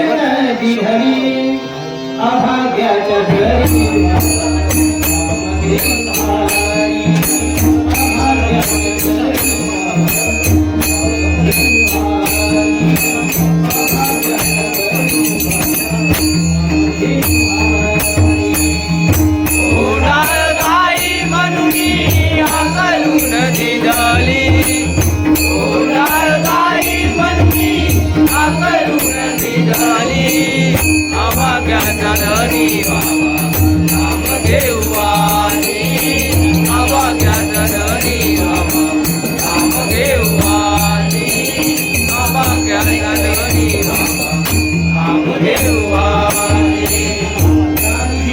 नदी हरी अभाग्याच्या घरी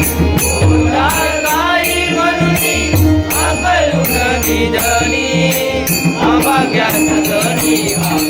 I'm a guy, I'm a guy, I'm a guy, I'm